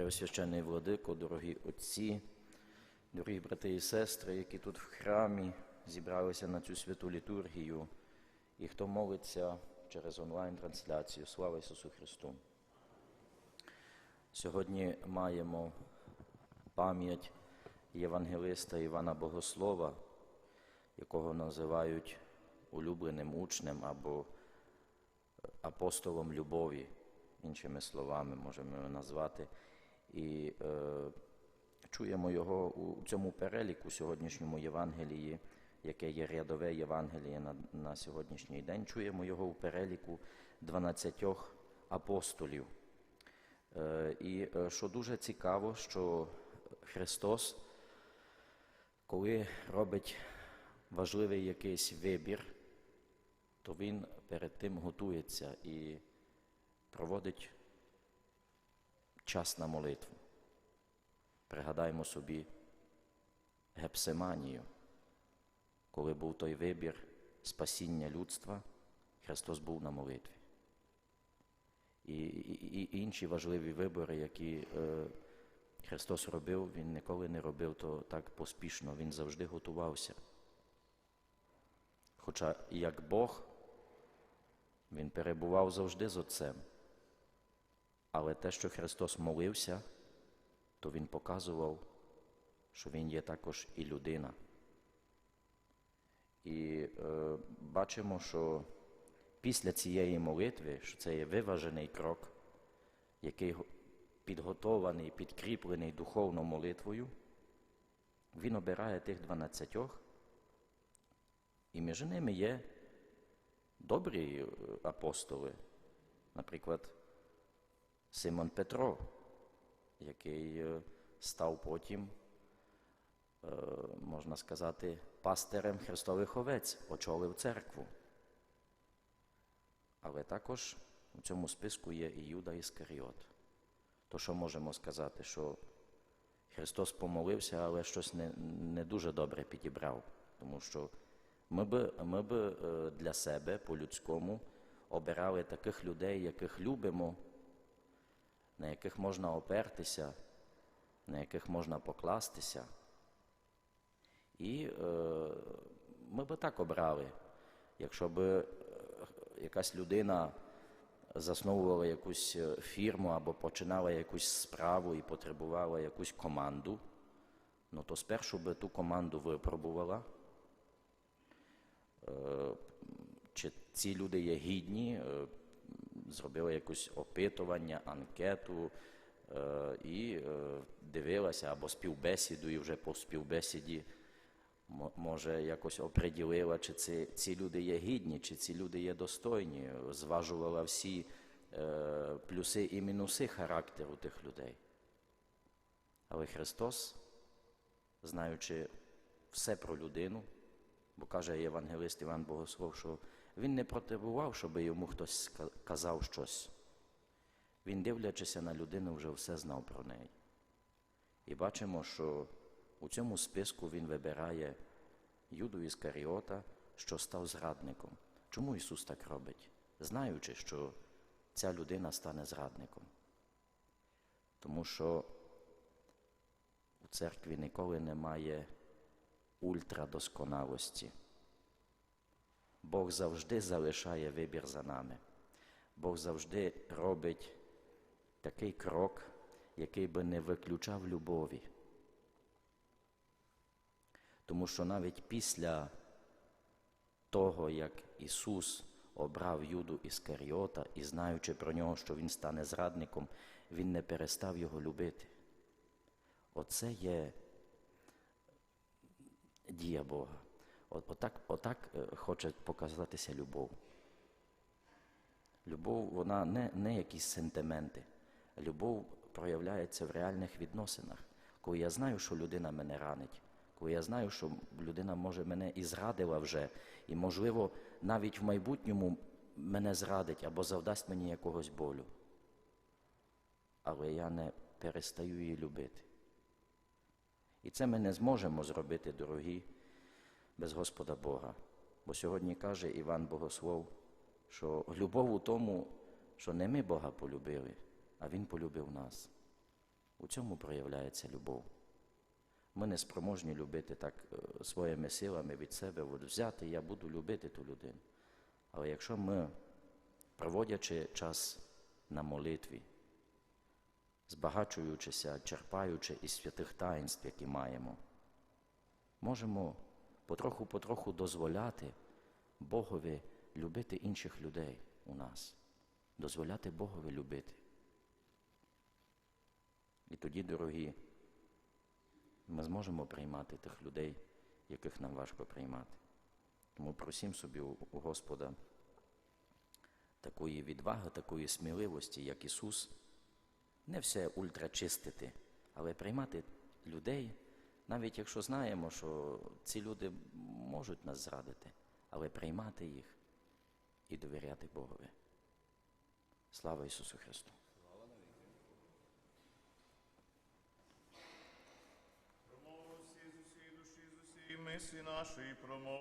Преосвященний владико, дорогі отці, дорогі брати і сестри, які тут в храмі зібралися на цю святу літургію, і хто молиться через онлайн-трансляцію. Слава Ісусу Христу! Сьогодні маємо пам'ять євангелиста Івана Богослова, якого називають улюбленим учнем або апостолом любові, іншими словами можемо його назвати. І е, чуємо його у цьому переліку сьогоднішньому Євангелії, яке є рядове Євангеліє на, на сьогоднішній день. Чуємо його у переліку 12 апостолів. Е, і е, що дуже цікаво, що Христос, коли робить важливий якийсь вибір, то Він перед тим готується і проводить час на молитву. Пригадаємо собі Гепсиманію, коли був той вибір спасіння людства, Христос був на молитві. І, і, і інші важливі вибори, які е, Христос робив, Він ніколи не робив то так поспішно, Він завжди готувався. Хоча як Бог, Він перебував завжди з Отцем. Але те, що Христос молився, то Він показував, що Він є також і людина. І е, бачимо, що після цієї молитви, що це є виважений крок, який підготований, підкріплений духовною молитвою, він обирає тих дванадцятьох, і між ними є добрі апостоли, наприклад, Симон Петро, який став потім, можна сказати, пастирем Христових овець, очолив церкву. Але також у цьому списку є і Юда Іскаріот. То що можемо сказати, що Христос помолився, але щось не не дуже добре підібрав, тому що ми б, ми б для себе по-людському обирали таких людей, яких любимо, на яких можна опертися, на яких можна покластися. І е, ми б так обрали, якщо б якась людина засновувала якусь фірму або починала якусь справу і потребувала якусь команду, ну то спершу би ту команду випробувала, чи ці люди є гідні, зробила якесь опитування, анкету і дивилася або співбесіду, і вже по співбесіді може якось оприділила, чи ці, ці люди є гідні, чи ці люди є достойні, зважувала всі е, плюси і мінуси характеру тих людей. Але Христос, знаючи все про людину, бо каже Євангелист Іван Богослов, що Він не потребував, щоб йому хтось казав щось. Він, дивлячися на людину, вже все знав про неї. І бачимо, що у цьому списку він вибирає Юду Іскаріота, що став зрадником. Чому Ісус так робить? Знаючи, що ця людина стане зрадником. Тому що у церкві ніколи немає ультрадосконалості. Бог завжди залишає вибір за нами. Бог завжди робить такий крок, який би не виключав любові. Тому що навіть після того, як Ісус обрав Юду Іскаріота і знаючи про нього, що Він стане зрадником, Він не перестав його любити. Оце є дія Бога. Отак, отак хоче показатися любов. Любов, вона не, не якісь сентименти. Любов проявляється в реальних відносинах. Коли я знаю, що людина мене ранить, коли я знаю, що людина може мене і зрадила вже, і, можливо, навіть в майбутньому мене зрадить або завдасть мені якогось болю. Але я не перестаю її любити. І це ми не зможемо зробити, дорогі, без Господа Бога. Бо сьогодні каже Іван Богослов, що любов у тому, що не ми Бога полюбили, а Він полюбив нас. У цьому проявляється любов. Ми не спроможні любити так е, своїми силами від себе, от взяти, я буду любити ту людину. Але якщо ми, проводячи час на молитві, збагачуючися, черпаючи із святих таїнств, які маємо, можемо потроху-потроху дозволяти Богові любити інших людей у нас, дозволяти Богові любити. І тоді, дорогі, ми зможемо приймати тих людей, яких нам важко приймати. Тому просім собі у Господа такої відваги, такої сміливості, як Ісус, не все ультрачистити, але приймати людей, навіть якщо знаємо, що ці люди можуть нас зрадити, але приймати їх і довіряти Богові. Слава Ісусу Христу! Промову всі з усієї душі, з усієї мислі нашої, промов.